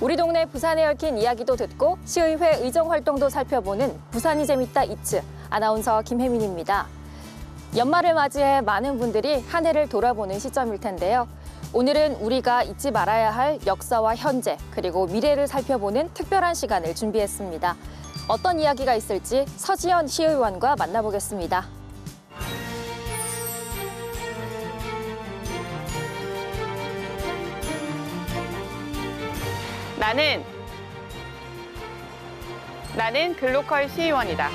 우리 동네 부산에 얽힌 이야기도 듣고 시의회 의정 활동도 살펴보는 부산이 재밌다 이츠 아나운서 김혜민입니다. 연말을 맞이해 많은 분들이 한 해를 돌아보는 시점일 텐데요. 오늘은 우리가 잊지 말아야 할 역사와 현재 그리고 미래를 살펴보는 특별한 시간을 준비했습니다. 어떤 이야기가 있을지 서지현 시의원과 만나보겠습니다. 나는 나는 글로컬 시의원이다.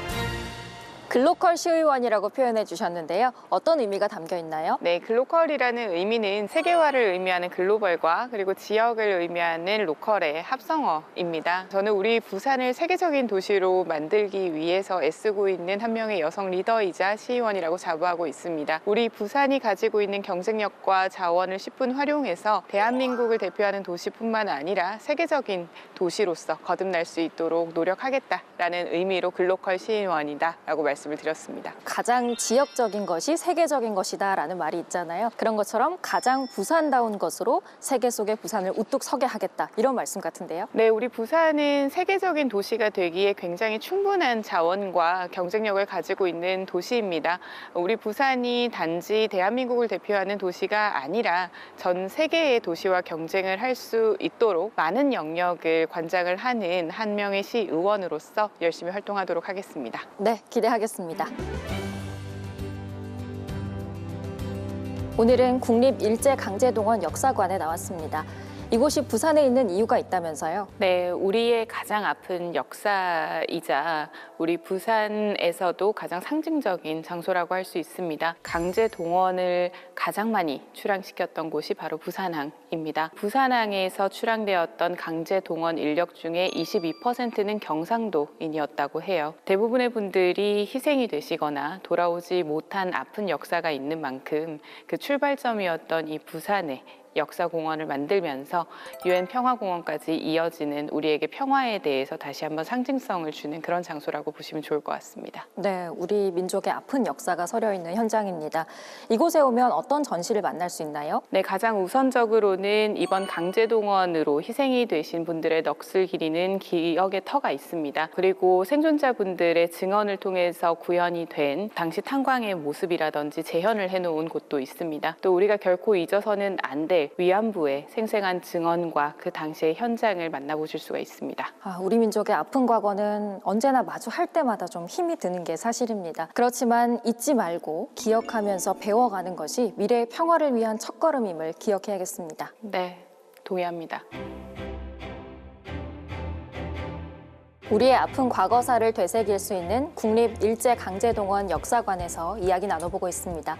글로컬 시의원이라고 표현해 주셨는데요. 어떤 의미가 담겨 있나요? 네, 글로컬이라는 의미는 세계화를 의미하는 글로벌과 그리고 지역을 의미하는 로컬의 합성어입니다. 저는 우리 부산을 세계적인 도시로 만들기 위해서 애쓰고 있는 한 명의 여성 리더이자 시의원이라고 자부하고 있습니다. 우리 부산이 가지고 있는 경쟁력과 자원을 10분 활용해서 대한민국을 대표하는 도시뿐만 아니라 세계적인 도시로서 거듭날 수 있도록 노력하겠다라는 의미로 글로컬 시의원이다라고 말씀 을 드렸습니다. 가장 지역적인 것이 세계적인 것이다 라는 말이 있잖아요. 그런 것처럼 가장 부산다운 것으로 세계 속의 부산을 우뚝 서게 하겠다 이런 말씀 같은데요. 네, 우리 부산은 세계적인 도시가 되기에 굉장히 충분한 자원과 경쟁력을 가지고 있는 도시입니다. 우리 부산이 단지 대한민국을 대표하는 도시가 아니라 전 세계의 도시와 경쟁을 할 수 있도록 많은 영역을 관장을 하는 한 명의 시의원으로서 열심히 활동하도록 하겠습니다. 네, 기대하겠습니다. 오늘은 국립일제강제동원 역사관에 나왔습니다. 이곳이 부산에 있는 이유가 있다면서요. 네, 우리의 가장 아픈 역사이자 우리 부산에서도 가장 상징적인 장소라고 할 수 있습니다. 강제 동원을 가장 많이 출항시켰던 곳이 바로 부산항입니다. 부산항에서 출항되었던 강제 동원 인력 중에 22%는 경상도인이었다고 해요. 대부분의 분들이 희생이 되시거나 돌아오지 못한 아픈 역사가 있는 만큼 그 출발점이었던 이 부산에 역사공원을 만들면서 유엔 평화공원까지 이어지는 우리에게 평화에 대해서 다시 한번 상징성을 주는 그런 장소라고 보시면 좋을 것 같습니다. 네, 우리 민족의 아픈 역사가 서려 있는 현장입니다. 이곳에 오면 어떤 전시를 만날 수 있나요? 네, 가장 우선적으로는 이번 강제동원으로 희생이 되신 분들의 넋을 기리는 기억의 터가 있습니다. 그리고 생존자분들의 증언을 통해서 구현이 된 당시 탄광의 모습이라든지 재현을 해놓은 곳도 있습니다. 또 우리가 결코 잊어서는 안 될 위안부의 생생한 증언과 그 당시의 현장을 만나보실 수가 있습니다. 아, 우리 민족의 아픈 과거는 언제나 마주할 때마다 좀 힘이 드는 게 사실입니다. 그렇지만 잊지 말고 기억하면서 배워가는 것이 미래의 평화를 위한 첫걸음임을 기억해야겠습니다. 네, 동의합니다. 우리의 아픈 과거사를 되새길 수 있는 국립 일제강제동원 역사관에서 이야기 나눠보고 있습니다.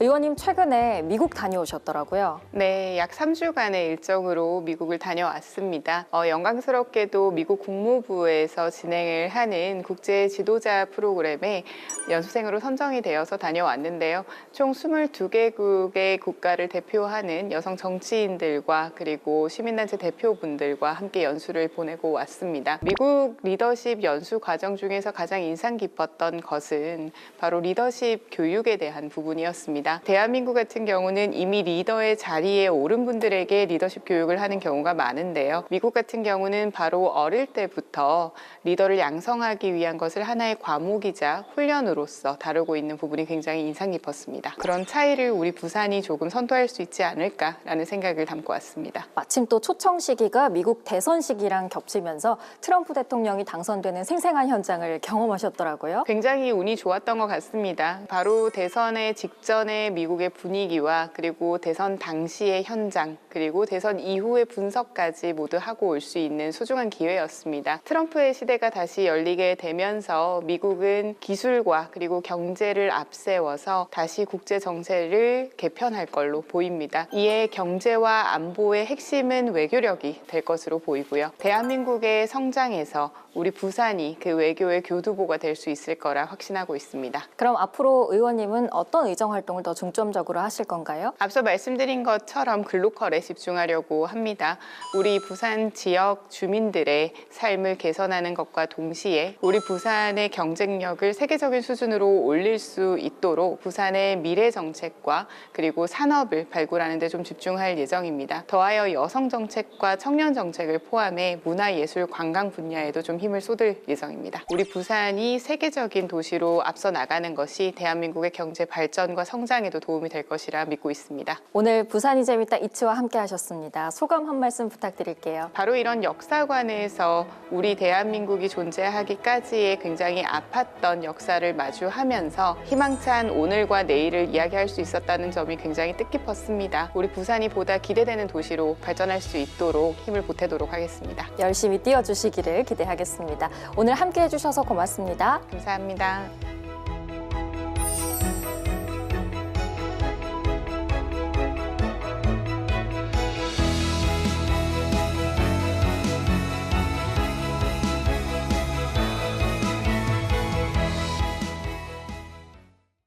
의원님 최근에 미국 다녀오셨더라고요. 네, 약 3주간의 일정으로 미국을 다녀왔습니다. 어, 영광스럽게도 미국 국무부에서 진행을 하는 국제 지도자 프로그램에 연수생으로 선정이 되어서 다녀왔는데요. 총 22개국의 국가를 대표하는 여성 정치인들과 그리고 시민단체 대표분들과 함께 연수를 보내고 왔습니다. 미국 리더십 연수 과정 중에서 가장 인상 깊었던 것은 바로 리더십 교육에 대한 부분이었습니다. 대한민국 같은 경우는 이미 리더의 자리에 오른 분들에게 리더십 교육을 하는 경우가 많은데요. 미국 같은 경우는 바로 어릴 때부터 리더를 양성하기 위한 것을 하나의 과목이자 훈련으로서 다루고 있는 부분이 굉장히 인상 깊었습니다. 그런 차이를 우리 부산이 조금 선도할 수 있지 않을까라는 생각을 담고 왔습니다. 마침 또 초청 시기가 미국 대선 시기랑 겹치면서 트럼프 대통령이 당선되는 생생한 현장을 경험하셨더라고요. 굉장히 운이 좋았던 것 같습니다. 바로 대선의 직전에 미국의 분위기와 그리고 대선 당시의 현장 그리고 대선 이후의 분석까지 모두 하고 올 수 있는 소중한 기회였습니다. 트럼프의 시대가 다시 열리게 되면서 미국은 기술과 그리고 경제를 앞세워서 다시 국제 정세를 개편할 걸로 보입니다. 이에 경제와 안보의 핵심은 외교력이 될 것으로 보이고요. 대한민국의 성장에서 우리 부산이 그 외교의 교두보가 될 수 있을 거라 확신하고 있습니다. 그럼 앞으로 의원님은 어떤 의정 활동을 더더 중점적으로 하실 건가요? 앞서 말씀드린 것처럼 글로컬에 집중하려고 합니다. 우리 부산 지역 주민들의 삶을 개선하는 것과 동시에 우리 부산의 경쟁력을 세계적인 수준으로 올릴 수 있도록 부산의 미래 정책과 그리고 산업을 발굴하는 데 좀 집중할 예정입니다. 더하여 여성 정책과 청년 정책을 포함해 문화 예술 관광 분야에도 좀 힘을 쏟을 예정입니다. 우리 부산이 세계적인 도시로 앞서 나가는 것이 대한민국의 경제 발전과 성장에도 도움이 될 것이라 믿고 있습니다. 오늘 부산이 재밌다 이츠와 함께 하셨습니다. 소감 한 말씀 부탁드릴게요. 바로 이런 역사관에서 우리 대한민국이 존재하기까지의 굉장히 아팠던 역사를 마주하면서 희망찬 오늘과 내일을 이야기할 수 있었다는 점이 굉장히 뜻깊었습니다. 우리 부산이 보다 기대되는 도시로 발전할 수 있도록 힘을 보태도록 하겠습니다. 열심히 뛰어주시기를 기대하 겠습니다. 오늘 함께 해주셔서 고맙습니다. 감사합니다.